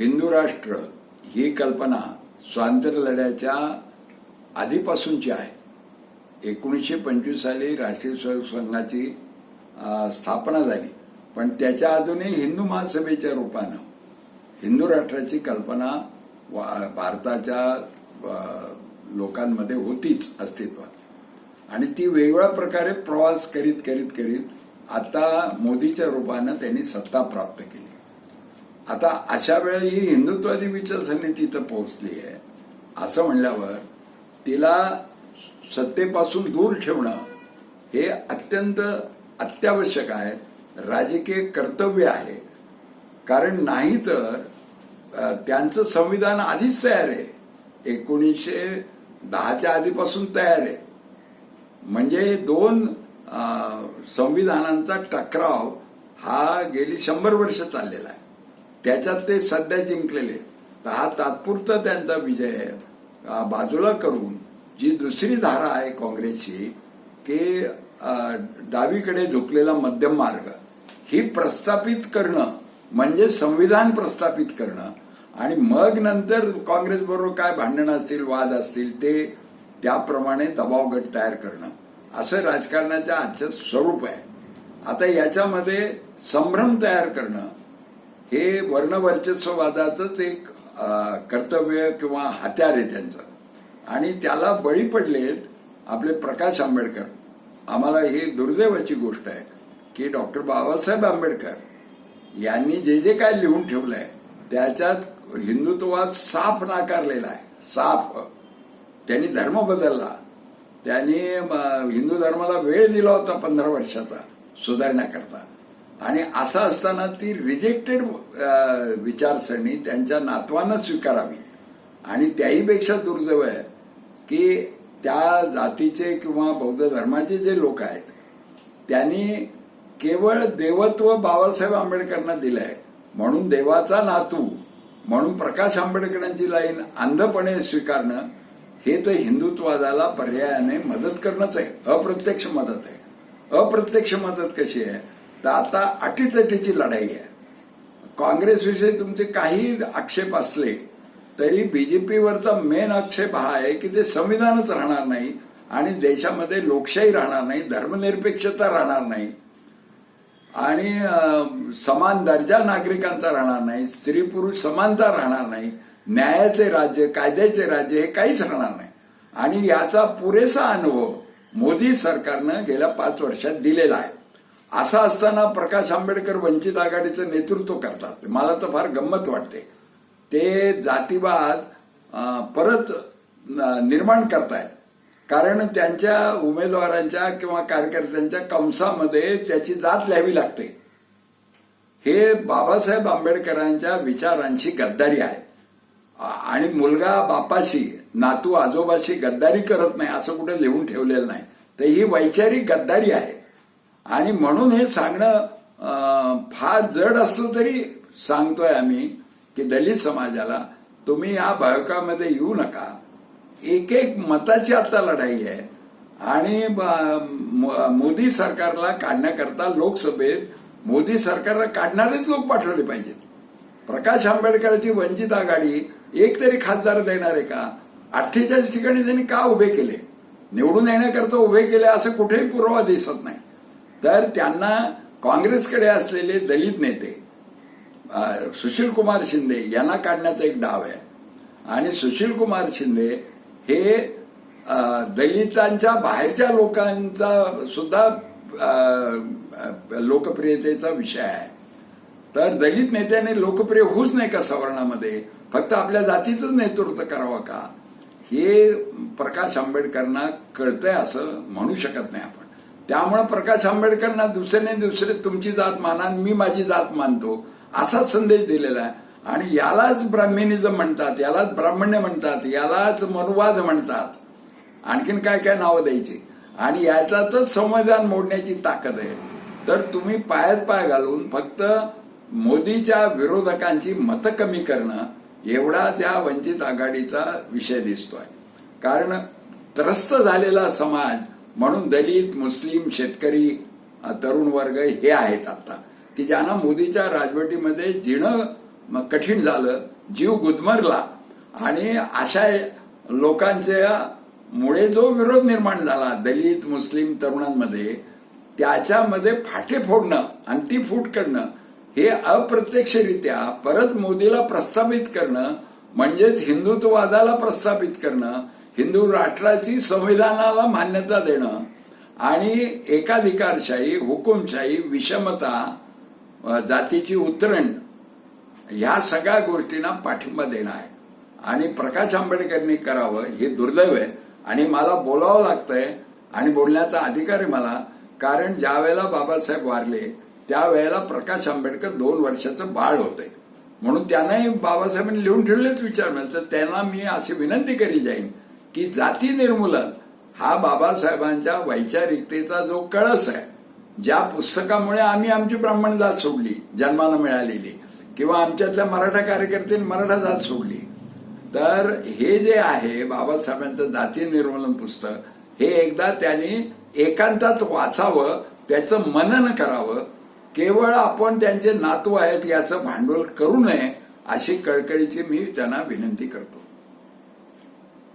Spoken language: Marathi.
हिंदू राष्ट्र ही कल्पना स्वातंत्र्य लढ्याच्या आधीपासूनची आहे. एकोणीसशे पंचवीस साली राष्ट्रीय स्वयंसेवक संघाची स्थापना झाली. पण त्याच्या अजूनही हिंदू महासभेच्या रूपानं हिंदू राष्ट्राची कल्पना वा- भारताच्या लोकांमध्ये होतीच अस्तित्वात. आणि ती वेगवेगळ्या प्रकारे प्रवास करीत करीत करीत आता मोदीच्या रूपानं त्यांनी सत्ता प्राप्त केली. आता अशा वेळी ही हिंदुत्वादी विचारसरणी तिथं पोहोचली आहे. असं म्हणल्यावर तिला सत्तेपासून दूर ठेवणं हे अत्यंत अत्यावश्यक आहे. राजकीय कर्तव्य आहे. कारण नाही तर त्यांचं संविधान आधीच तयार आहे. एकोणीसशे दहाच्या आधीपासून तयार आहे. म्हणजे दोन संविधानांचा टकराव हा गेली शंभर वर्ष चाललेला आहे. त्याच्यात ते सध्या जिंकलेले तर हा तात्पुरता त्यांचा विजय आहे. बाजूला करून जी दुसरी धारा आहे काँग्रेसची की डावीकडे झुकलेला मध्यम मार्ग ही प्रस्थापित करणं म्हणजे संविधान प्रस्थापित करणं आणि मग नंतर काँग्रेस बरोबर काय भांडणं असतील वाद असतील ते त्याप्रमाणे दबाव गट तयार करणं असं राजकारणाच्या आजचं स्वरूप आहे. आता याच्यामध्ये संभ्रम तयार करणं हे वर्णवर्चस्ववादाचंच एक कर्तव्य किंवा हत्यार आहे त्यांचं. आणि त्याला बळी पडलेत आपले प्रकाश आंबेडकर. आम्हाला ही दुर्दैवाची गोष्ट आहे की डॉक्टर बाबासाहेब आंबेडकर यांनी जे जे काय लिहून ठेवलंय त्याच्यात हिंदुत्ववाद साफ नाकारलेला आहे. साफ. त्यांनी धर्म बदलला. त्यांनी हिंदू धर्माला वेळ दिला होता पंधरा वर्षाचा सुधारण्याकरता. आणि असं असताना ती रिजेक्टेड विचारसरणी त्यांच्या नातवानं स्वीकारावी. आणि त्याहीपेक्षा दुर्दैव आहे की त्या जातीचे किंवा बौद्ध धर्माचे जे लोक आहेत त्यांनी केवळ देवत्व बाबासाहेब आंबेडकरांना दिलं आहे म्हणून देवाचा नातू म्हणून प्रकाश आंबेडकरांची लाईन अंधपणे स्वीकारणं हे तर हिंदुत्वादाला पर्यायाने मदत करणंच आहे. अप्रत्यक्ष मदत आहे. अप्रत्यक्ष मदत कशी आहे? तर आता अटीतटीची लढाई आहे. काँग्रेसविषयी तुमचे काही आक्षेप असले तरी बीजेपीवरचा मेन आक्षेप हा आहे की ते संविधानच राहणार नाही आणि देशामध्ये लोकशाही राहणार नाही धर्मनिरपेक्षता राहणार नाही आणि समान दर्जा नागरिकांचा राहणार नाही स्त्री पुरुष समानता राहणार नाही न्यायाचे राज्य कायद्याचे राज्य हे काहीच राहणार नाही. आणि याचा पुरेसा अनुभव मोदी सरकारनं गेल्या पाच वर्षात दिलेला आहे. असं असताना प्रकाश आंबेडकर वंचित आघाडीचं नेतृत्व करतात. मला तर फार गंमत वाटते. ते जातीवाद परत निर्माण करतायत. कारण त्यांच्या उमेदवारांच्या किंवा कार्यकर्त्यांच्या कंसामध्ये त्याची जात लिहावी लागते. हे बाबासाहेब आंबेडकरांच्या विचारांशी गद्दारी आहे. आणि मुलगा बापाशी नातू आजोबाशी गद्दारी करत नाही असं कुठे लिहून ठेवलेलं नाही. तर ही वैचारिक गद्दारी आहे. आणि म्हणून हे सांगणं फार जड असलं तरी सांगतोय आम्ही की दलित समाजाला तुम्ही या भयकामध्ये येऊ नका. एक एक मताची आता लढाई आहे. आणि मोदी सरकारला काढण्याकरता लोकसभेत मोदी सरकारला काढणारेच लोक पाठवले पाहिजेत. प्रकाश आंबेडकरांची वंचित आघाडी एक तरी खासदार देणार आहे का? अठ्ठेचाळीस ठिकाणी त्यांनी का उभे केले? निवडून येण्याकरता उभे केले असं कुठेही पुरावा दिसत नाही. तर त्यांना काँग्रेसकडे असलेले दलित नेते सुशील कुमार शिंदे यांना काढण्याचा एक डाव आहे. आणि सुशील कुमार शिंदे हे दलितांच्या बाहेरच्या लोकांचा सुद्धा लोकप्रियतेचा विषय आहे. तर दलित नेत्याने लोकप्रिय होऊच नाही का सवर्णामध्ये? फक्त आपल्या जातीचंच नेतृत्व करावं का? हे प्रकाश आंबेडकरांना कळतंय असं म्हणू शकत नाही आपण. त्यामुळे प्रकाश आंबेडकरांना दुसऱ्याने दुसरे तुमची जात माना मी माझी जात मानतो असा संदेश दिलेला आहे. आणि यालाच ब्राह्मणिझम म्हणतात यालाच ब्राह्मण्य म्हणतात यालाच मनुवाद म्हणतात. आणखीन काय काय नावं द्यायची? आणि याच्यातच संविधान मोडण्याची ताकद आहे. तर तुम्ही पायात पाय घालून फक्त मोदीच्या विरोधकांची मतं कमी करणं एवढाच या वंचित आघाडीचा विषय दिसतोय. कारण त्रस्त झालेला समाज म्हणून दलित मुस्लिम शेतकरी तरुण वर्ग हे आहेत आता. की ज्यांना मोदीच्या राजवटीमध्ये जिणं कठीण झालं जीव गुदमरला आणि अशा लोकांच्या मुळे जो विरोध निर्माण झाला दलित मुस्लिम तरुणांमध्ये त्याच्यामध्ये फाटे फोडणं आणि ती फूट करणं हे अप्रत्यक्षरित्या परत मोदीला प्रस्थापित करणं म्हणजेच हिंदुत्ववादाला प्रस्थापित करणं हिंदू राष्ट्राची संविधानाला मान्यता देणं आणि एकाधिकारशाही हुकुमशाही विषमता जातीची उतरण ह्या सगळ्या गोष्टींना पाठिंबा देणं आहे. आणि प्रकाश आंबेडकरनी करावं हे दुर्दैव आहे. आणि मला बोलावं लागतंय आणि बोलण्याचा अधिकार आहे मला कारण ज्या वेळेला बाबासाहेब वारले त्यावेळेला प्रकाश आंबेडकर दोन वर्षाचं बाळ होते. म्हणून त्यांनाही बाबासाहेबांनी लिहून ठेवलेच विचार मिळतात तर त्यांना मी अशी विनंती करी जाईन की जाती निर्मूलन. हा बाबासाहेबांच्या वैचारिकतेचा जो कळस आहे ज्या पुस्तकामुळे आम्ही आमची ब्राह्मण जात सोडली जन्माला मिळालेली किंवा आमच्यातल्या मराठा कार्यकर्त्यांनी मराठा जात सोडली. तर हे जे आहे बाबासाहेबांचं जाती निर्मूलन पुस्तक हे एकदा त्यांनी एकांतात वाचावं त्याचं मनन करावं केवळ आपण त्यांचे नातू आहेत याचं भांडवल करू नये अशी कळकळीची मी त्यांना विनंती करतो.